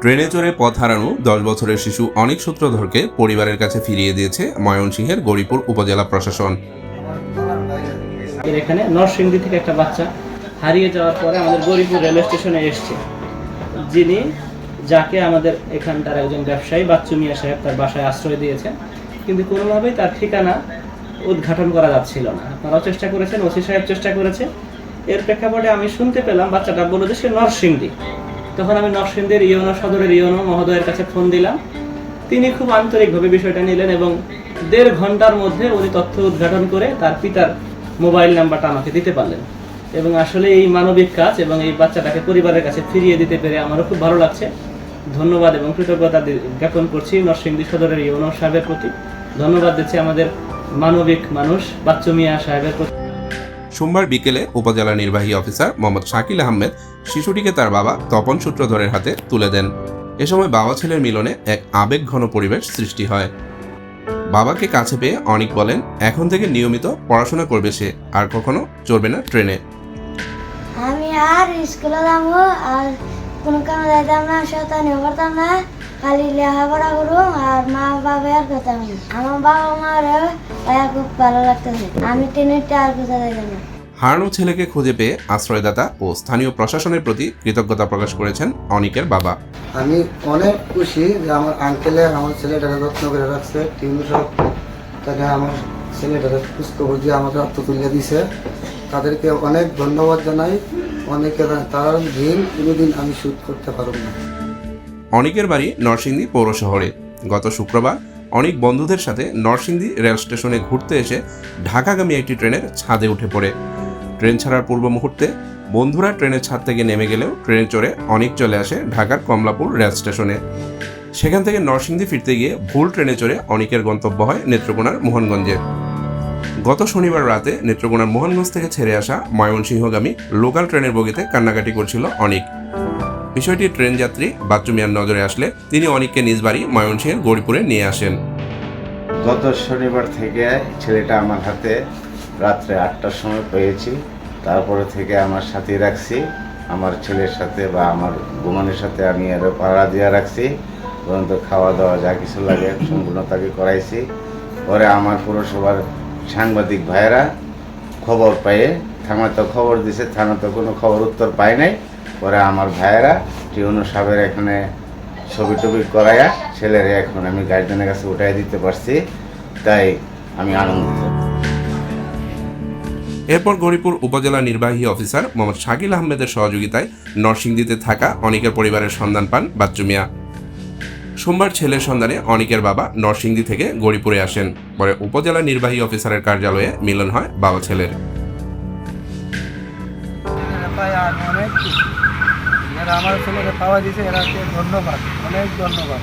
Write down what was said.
ট্রেনে চড়ে পথ হারানো দশ বছরের শিশু অনেক সূত্রধরকে পরিবারের কাছে ফিরিয়ে দিয়েছে ময়মনসিংহের গরিপুর উপজেলা প্রশাসন। এখানে নরসিংদী থেকে একটা বাচ্চা হারিয়ে যাওয়ার পরে আমাদের গরিপুর রেলওয়ে স্টেশনে এসছে। যিনি যাকে আমাদের এখানকার একজন ব্যবসায়ী বাচ্চু মিয়া সাহেব তার বাসায় আশ্রয় দিয়েছেন, কিন্তু কোনোভাবেই তার ঠিকানা উদ্ঘাটন করা যাচ্ছিল না। আপনারাও চেষ্টা করেছেন, ওসি সাহেব চেষ্টা করেছে। এর প্রেক্ষাপটে আমি শুনতে পেলাম, বাচ্চাটা বলল যে সে নরসিংদী। তখন আমি নরসিংদীর ইয়নো সদরের ইয়নো মহোদয়ের কাছে ফোন দিলাম। তিনি খুব আন্তরিকভাবে বিষয়টা নিলেন এবং দেড় ঘণ্টার মধ্যে উনি তথ্য উদ্ঘাটন করে তার পিতার মোবাইল নাম্বারটা আমাকে দিতে পারলেন। এবং আসলে এই মানবিক কাজ এবং এই বাচ্চাটাকে পরিবারের কাছে ফিরিয়ে দিতে পেরে আমারও খুব ভালো লাগছে। ধন্যবাদ এবং কৃতজ্ঞতা জ্ঞাপন করছি নরসিংদী সদরের ইউনো সাহেবের প্রতি। ধন্যবাদ দিচ্ছি আমাদের মানবিক মানুষ বাচ্চু মিয়া সাহেবের প্রতি। সোমবার বিকেলে উপজেলা নির্বাহী অফিসার মোহাম্মদ শাকিল আহমেদ শিশুটিকে তার বাবা তপন সূত্রধরের হাতে তুলে দেন। এ সময় বাবা ছেলের মিলনে এক আবেগঘন পরিবেশ সৃষ্টি হয়। বাবাকে কাছে পেয়ে অনিক বলেন, এখন থেকে নিয়মিত পড়াশোনা করবে সে, আর কখনো চড়বে না ট্রেনে। আমি আর স্কুলে আর কোনো যাইতাম না করতাম না, খালি লেখাপড়া আর মা বাবা আর করতাম আমার বাবা খুব ভালো লাগতেছে। আমি ট্রেনের আর কোথাও না। হারানো ছেলেকে খুঁজে পেয়ে আশ্রয়দাতা ও স্থানীয় প্রশাসনের প্রতি কৃতজ্ঞতা প্রকাশ করেছেন অনিকের বাবা। আমি অনেক খুশি যে আমার আঙ্কেলে আমার ছেলেটাকে যত্ন করে রাখছে টিউন সব তাকে আমার ছেলেটাকে খোঁজখবর দিয়ে আমাকে রক্ত তুলে দিছে। তাদেরকে অনেক ধন্যবাদ জানাই। অনেকে তার ঋণ কোনোদিন আমি শোধ করতে পারব না। অনিকের বাড়ি নরসিংদী পৌর শহরে গত শুক্রবার অনেক বন্ধুদের সাথে নরসিংদী রেল স্টেশনে ঘুরতে এসে ঢাকাগামী একটি ট্রেনের ছাদে উঠে পড়ে। ট্রেন ছাড়ার পূর্ব মুহূর্তে বন্ধুরা ট্রেনের ছাদ থেকে নেমে গেলেও ট্রেনে চড়ে অনেক চলে আসে ঢাকার কমলাপুর রেল স্টেশনে। সেখান থেকে নরসিংদী ফিরতে গিয়ে ভুল ট্রেনে চড়ে অনেকের গন্তব্য হয় নেত্রকোনার মোহনগঞ্জে। গত শনিবার রাতে নেত্রকোনার মোহনগঞ্জ থেকে ছেড়ে আসা ময়মনসিংহগামী লোকাল ট্রেনের বগিতে কান্নাকাটি করছিল অনিক। বিষয়টি ট্রেন যাত্রী বাচ্চু মিয়ার নজরে আসলে তিনি অনিককে নিজ বাড়ি ময়মনসিংহের গৌরীপুরে নিয়ে আসেন। গত শনিবার থেকে ছেলেটা আমার হাতে রাত্রে আটটার সময় পেয়েছি। তারপরে থেকে আমার সাথে রাখছি। আমার ছেলের সাথে বা আমার বোমানের সাথে আমি আরও পাড়া দিয়ে রাখছি। পর্যন্ত খাওয়া দাওয়া যা কিছু লাগে সম্পূর্ণ তাকে করাইছি। পরে আমার পুরসভার সাংবাদিক ভাইয়েরা খবর পেয়ে থানা তো খবর দিছে থানা তো কোনো খবর উত্তর পায় নাই। পরে আমার ভাইয়েরা টিউনো সাহেবের এখানে ছবি টবি করাইয়া ছেলেরে এখন আমি গার্জেনের কাছে উঠাই দিতে পারছি তাই আমি আনন্দিত। এরপর গৌরীপুর উপজেলা নির্বাহী অফিসার মোহাম্মদ শাকিল আহমেদের সহযোগিতায় নরসিংদীতে থাকা অনিকের পরিবারের সন্ধান পান বাচ্চু মিয়া। সোমবার ছেলের সন্ধানে অনিকের বাবা নরসিংদী থেকে গৌরীপুরে আসেন। পরে উপজেলা নির্বাহী অফিসারের কার্যালয়ে মিলন হয় বাবা ছেলের। খুশি এরা আমার ছেলেকে পাওয়া দিয়েছে এরাকে ধন্যবাদ অনেক ধন্যবাদ।